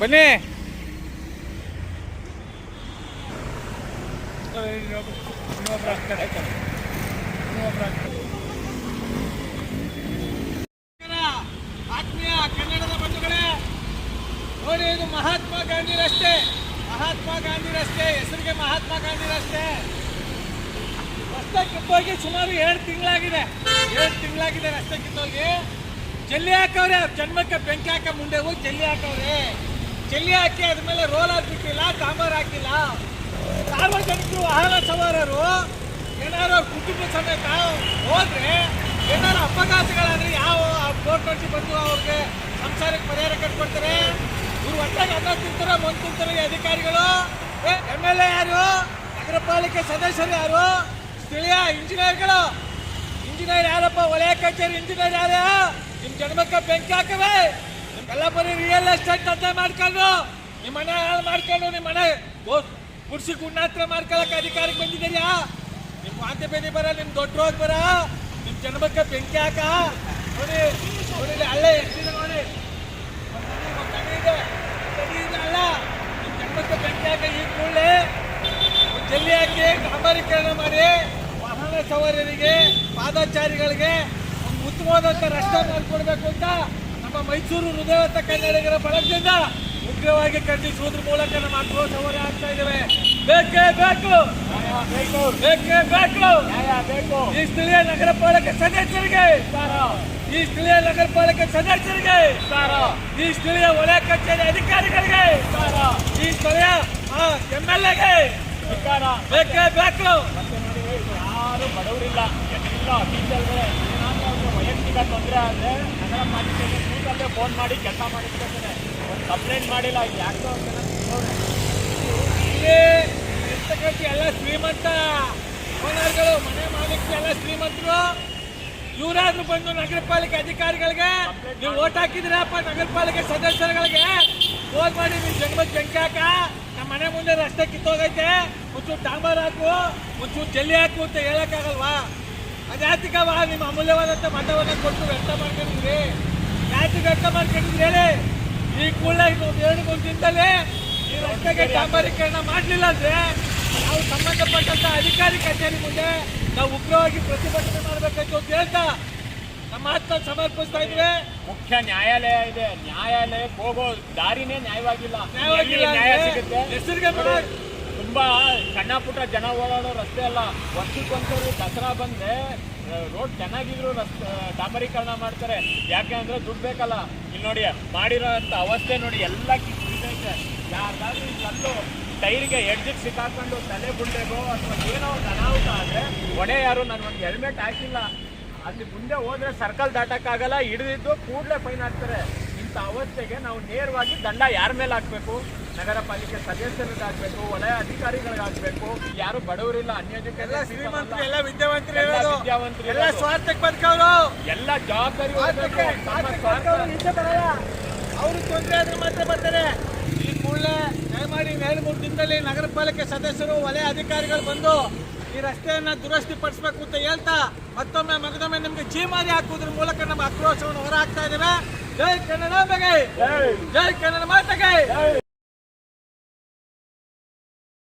ಬನ್ನಿ. ಆತ್ಮೀಯ ಕನ್ನಡದ ಬಂಧುಗಳೇ, ನೋಡಿ ಇದು ಮಹಾತ್ಮ ಗಾಂಧಿ ರಸ್ತೆ ಮಹಾತ್ಮ ಗಾಂಧಿ ರಸ್ತೆ ಹೆಸರಿಗೆ ಮಹಾತ್ಮ ಗಾಂಧಿ ರಸ್ತೆ ರಸ್ತೆ ಕಿತ್ತೋಗಿ ಸುಮಾರು ಎರಡು ತಿಂಗಳಾಗಿದೆ ಎರಡು ತಿಂಗಳಾಗಿದೆ ರಸ್ತೆ ಕಿತ್ತೋಗಿ ಜಲ್ಲಿ ಹಾಕವ್ರೆ ಜನ್ಮಕ್ಕೆ ಬೆಂಕಿ ಹಾಕ ಮುಂದೆ ಹೋಗಿ ಜಲ್ಲಿ ಹಾಕವ್ರೆ. ಜಲ್ಲಿ ಹಾಕಿ ಅದ್ಮೇಲೆ ರೋಲ್ ಹಾಕ್ಬಿಟ್ಟಿಲ್ಲ ಡಾಂಬರ್ ಹಾಕಿಲ್ಲ. ಸಾರ್ವಜನಿಕರು ವಾಹನ ಸವಾರರು, ಏನಾದ್ರು ಕುಟುಂಬ ಸಮೇತ ಹೋದ್ರೆ ಏನಾದ್ರು ಅಪಘಾತಗಳಾದ್ರೆ ಯಾವ ನೋಟಿಸ್ ಬಂದು ಅವ್ರಿಗೆ ಸಂಸಾರಕ್ಕೆ ಪರಿಹಾರ ಕಟ್ಕೊಡ್ತಾರೆ? ಇವ್ರು ಒಟ್ಟಾಗಿ ಅನ್ನ ತಿಂತಾರೆ ಮಣ್ಣು ತಿಂತಾರೆ ಅಧಿಕಾರಿಗಳು? ಎಂ ಎಲ್ ಎ ಯಾರು? ನಗರ ಪಾಲಿಕೆ ಸದಸ್ಯರು ಯಾರು? ಸ್ಥಳೀಯ ಇಂಜಿನಿಯರ್ಗಳು? ಇಂಜಿನಿಯರ್ ಯಾರಪ್ಪ? ವಲಯ ಕಚೇರಿ ಇಂಜಿನಿಯರ್ ಯಾರು? ನಿಮ್ ಜನ್ಮಕ್ಕೆ ಬೆಂಕಿ ಹಾಕವೆ? ಎಲ್ಲ ಬರೀ ರಿಯಲ್ ಎಸ್ಟೇಟ್ ಅಂತ ಮಾಡ್ಕೊಂಡು ನಿಮ್ಮ ಮನೆ ಹಾಳು ಮಾಡ್ಕೊಂಡು ನಿಮ್ಮ ಮನೆ ಕುರ್ಸಿ ಗುಂಡಾತ್ರ ಮಾಡ್ಕೊಳಕ್ಕೆ ಅಧಿಕಾರಕ್ಕೆ ಬಂದಿದ್ದೀರಾ? ನಿಮ್ ವಾಂತಿ ಬೇದಿ ಬರ ನಿಮ್ ದೊಡ್ಡ ರೋಗ ಬರ ನಿಮ್ ಜನ್ಮಕ್ಕೆ ಬೆಂಕಿ ಹಾಕ. ನೋಡಿ ನೋಡಿ ಅಲ್ಲೇ ಎಷ್ಟಿದೆ ನೋಡಿ. ಅಲ್ಲ. ನಿಮ್ ಜನ್ಮಕ್ಕೆ ಬೆಂಕಿ ಹಾಕ ಈ ಕೂಡಲೇ ಜಲ್ಲಿ ಹಾಕಿ ಡಾಂಬರೀಕರಣ ಮಾಡಿ ವಾಹನ ಸವಾರರಿಗೆ, ಪಾದಚಾರಿಗಳಿಗೆ ಉತ್ತಮವಾದಂಥ ರಸ್ತೆ ಮಾಡಿಕೊಡ್ಬೇಕು ಅಂತ ನಮ್ಮ ಮೈಸೂರು ಹೃದಯವಂತ ಕನ್ನಡಿಗರ ಬಳಗದಿಂದ ಉಗ್ರವಾಗಿ ಖಂಡಿಸುವುದ್ರ ಮೂಲಕ ನಮ್ಮ ಆಕ್ರೋಶ ಆಗ್ತಾ ಇದ್ದೇವೆ ಬೇಕೇ ಬೇಕು. ಬೇಕೇ. ಬೇಕು ಈ ಸ್ಥಳೀಯ ನಗರ ಪಾಲಿಕೆ ಸದಸ್ಯರಿಗೆ. ಈ ಸ್ಥಳೀಯ ನಗರ ಪಾಲಿಕೆ ಸದಸ್ಯರಿಗೆ. ಈ ಸ್ಥಳೀಯ ವಲಯ ಕಚೇರಿ ಅಧಿಕಾರಿಗಳಿಗೆ. ಈ ಸ್ಥಳೀಯ ಎಂ ಎಲ್ ಎಗೆ ಬೇಕೇ ಬೇಕು. ಯಾರು ಬಡವರಿಲ್ಲ. ಎಲ್ಲ ಅಫೀಷಿಯಲ್ಗಳೇ ಏನಾದರೂ ತೊಂದರೆ ಆದರೆ ಅದರ ಪಾಲಿಕೆಗೆ ಕೂತಲ್ಲೇ ಫೋನ್ ಮಾಡಿ ಕೆಲಸ ಮಾಡಿಸ್ಕೊಳ್ತಾರೆ ಒಂದು ಕಂಪ್ಲೇಂಟ್ ಮಾಡಿಲ್ಲ ಯಾಕೋ ಇಲ್ಲಿ ಇರ್ತಕ್ಕಂಥ ಎಲ್ಲ ಶ್ರೀಮಂತ ಓನರ್ಗಳು ಮನೆ ಮಾಲೀಕರು ಎಲ್ಲ ಶ್ರೀಮಂತರು ಇವರಾದ್ರೂ ಬಂದು ನಗರ ಪಾಲಿಕೆ ಅಧಿಕಾರಿಗಳಿಗೆ ನೀವು ಓಟ್ ಹಾಕಿದಿರಪ್ಪ ನಗರ ಪಾಲಿಕೆ ಸದಸ್ಯರುಗಳಿಗೆ. ಫೋನ್ ಮಾಡಿ ನೀವು ಬೆಂಕಿ ಹಾಕ. ನಮ್ಮ ಮನೆ ಮುಂದೆ ರಸ್ತೆ ಕಿತ್ತೋಗೈತೆ. ಒಂಚೂರು ಡಾಂಬರ್ ಹಾಕು, ಒಂಚೂರು ಜಲ್ಲಿ ಹಾಕು ಅಂತ ಹೇಳಕ್ಕಾಗಲ್ವಾ? ಅದ್ಯಾತಿಕವ ನಿಮ್ಮ ಅಮೂಲ್ಯವಾದಂಥ ಮತವನ್ನು ಕೊಟ್ಟು ವ್ಯರ್ಥ ಮಾಡ್ಕೊಂಡಿದ್ರಿ. ಯಾಕೆ ವ್ಯಕ್ತ ಮಾಡ್ಕೊಂಡಿದ್ರಿ ಹೇಳಿ? ಈ ಕೂಡಲೇ ಇನ್ನೊಂದು ಎರಡು ದಿನದಲ್ಲಿ ಈ ರಸ್ತೆಗೆ ಡಾಂಬರೀಕರಣ ಮಾಡಲಿಲ್ಲ ಅಂದ್ರೆ ನಾವು ಸಂಬಂಧಪಟ್ಟಂಥ ಅಧಿಕಾರಿ ಕಚೇರಿ ಮುಂದೆ ನಾವು ಉಗ್ರವಾಗಿ ಪ್ರತಿಭಟನೆ ಮಾಡಬೇಕಂತ ಅಂತ ಹೇಳ್ತಾ ನಮ್ಮ ಆತ್ಮ ಸಮರ್ಪಿಸ್ತಾ ಇದ್ವಿ ಮುಖ್ಯ ನ್ಯಾಯಾಲಯ ಇದೆ. ನ್ಯಾಯಾಲಯಕ್ಕೆ ಹೋಗೋ ದಾರಿನೇ ನ್ಯಾಯವಾಗಿಲ್ಲ. ನ್ಯಾಯವಾಗಿಲ್ಲ ಹೆಸರಿಗೆ. ತುಂಬಾ ಸಣ್ಣ ಪುಟ್ಟ ಜನ ಓಡಾಡೋ ರಸ್ತೆ ಅಲ್ಲ. ವರ್ಷಕ್ಕೊಂದ್ಸರಿ ದಸರಾ ಬಂದ್ರೆ ರೋಡ್ ಚೆನ್ನಾಗಿದ್ರು ರಸ್ತೆ ಡಾಂಬರೀಕರಣ ಮಾಡ್ತಾರೆ. ಯಾಕೆ ಅಂದ್ರೆ ದುಡ್ಡು ಬೇಕಲ್ಲ. ಇಲ್ಲಿ ನೋಡಿ ಮಾಡಿರೋ ಅಂತ ಅವಸ್ಥೆ ನೋಡಿ, ಎಲ್ಲ ಕಿತ್ತೈತೆ ಯಾರ್ದಾದ್ರೂ ಈ ಕಲ್ಲು ಟೈರಿಗೆ ಎಡ್ಜಿಗೆ ಸಿಕ್ಕಾಕೊಂಡು ತಲೆ ಬಿಡ್ಬೇಕು ಅಥವಾ ಏನೋ ಒಂದು ಅನಾಹುತ ಆದ್ರೆ ಒಡೆ ಯಾರು, ನಾನು ಒಂದು ಹೆಲ್ಮೆಟ್ ಹಾಕಿಲ್ಲ. ಅಲ್ಲಿ ಮುಂದೆ ಹೋದ್ರೆ ಸರ್ಕಲ್ ದಾಟಕ್ಕಾಗಲ್ಲ, ಹಿಡಿದಿದ್ದು ಕೂಡಲೇ ಫೈನ್ ಹಾಕ್ತಾರೆ ಇಂಥ ಅವಸ್ಥೆಗೆ ನಾವು ನೇರವಾಗಿ ದಂಡ ಯಾರ ಮೇಲೆ ಹಾಕ್ಬೇಕು? ನಗರ ಪಾಲಿಕೆ ಸದಸ್ಯರಿಗೆ ಹಾಕ್ಬೇಕು ವಲಯ ಅಧಿಕಾರಿಗಳಿಗೆ ಹಾಕಬೇಕು ಯಾರು ಬಡವರಿಲ್ಲ ಅನ್ಯೋಜಕರು ಎಲ್ಲ ಶ್ರೀಮಂತರು ಎಲ್ಲ ವಿದ್ಯಾವಂತರು ಎಲ್ಲ ಇರೋದು. ವಿದ್ಯಾವಂತರು ಎಲ್ಲ ಸ್ವಾರ್ಥಕ್ಕೆ ಬದುಕವ್ರು. ಎಲ್ಲ ಜವಾಬ್ದಾರಿ ಅವರು ತೊಂದರೆ ಆದ್ರೆ ಮಾತ್ರ ಬರ್ತಾರೆ. ಈ ಕೂಡಲೇ ದಯಮಾಡಿ ಎರಡು ಮೂರು ದಿನದಲ್ಲಿ ನಗರ ಪಾಲಿಕೆ ಸದಸ್ಯರು ವಲಯ ಅಧಿಕಾರಿಗಳು ಬಂದು ಈ ರಸ್ತೆಯನ್ನ ದುರಸ್ತಿ ಪಡಿಸ್ಬೇಕು ಅಂತ ಹೇಳ್ತಾ ಮತ್ತೊಮ್ಮೆ ಮಗದೊಮ್ಮೆ ನಿಮ್ಗೆ ಜೀಮಾರಿ ಹಾಕುವುದ್ರ ಮೂಲಕ ನಮ್ಮ ಆಕ್ರೋಶವನ್ನು ಹೊರ ಹಾಕ್ತಾ ಇದ್ದೇವೆ. జై కన్నడ జై. కన్నడ మాతకై.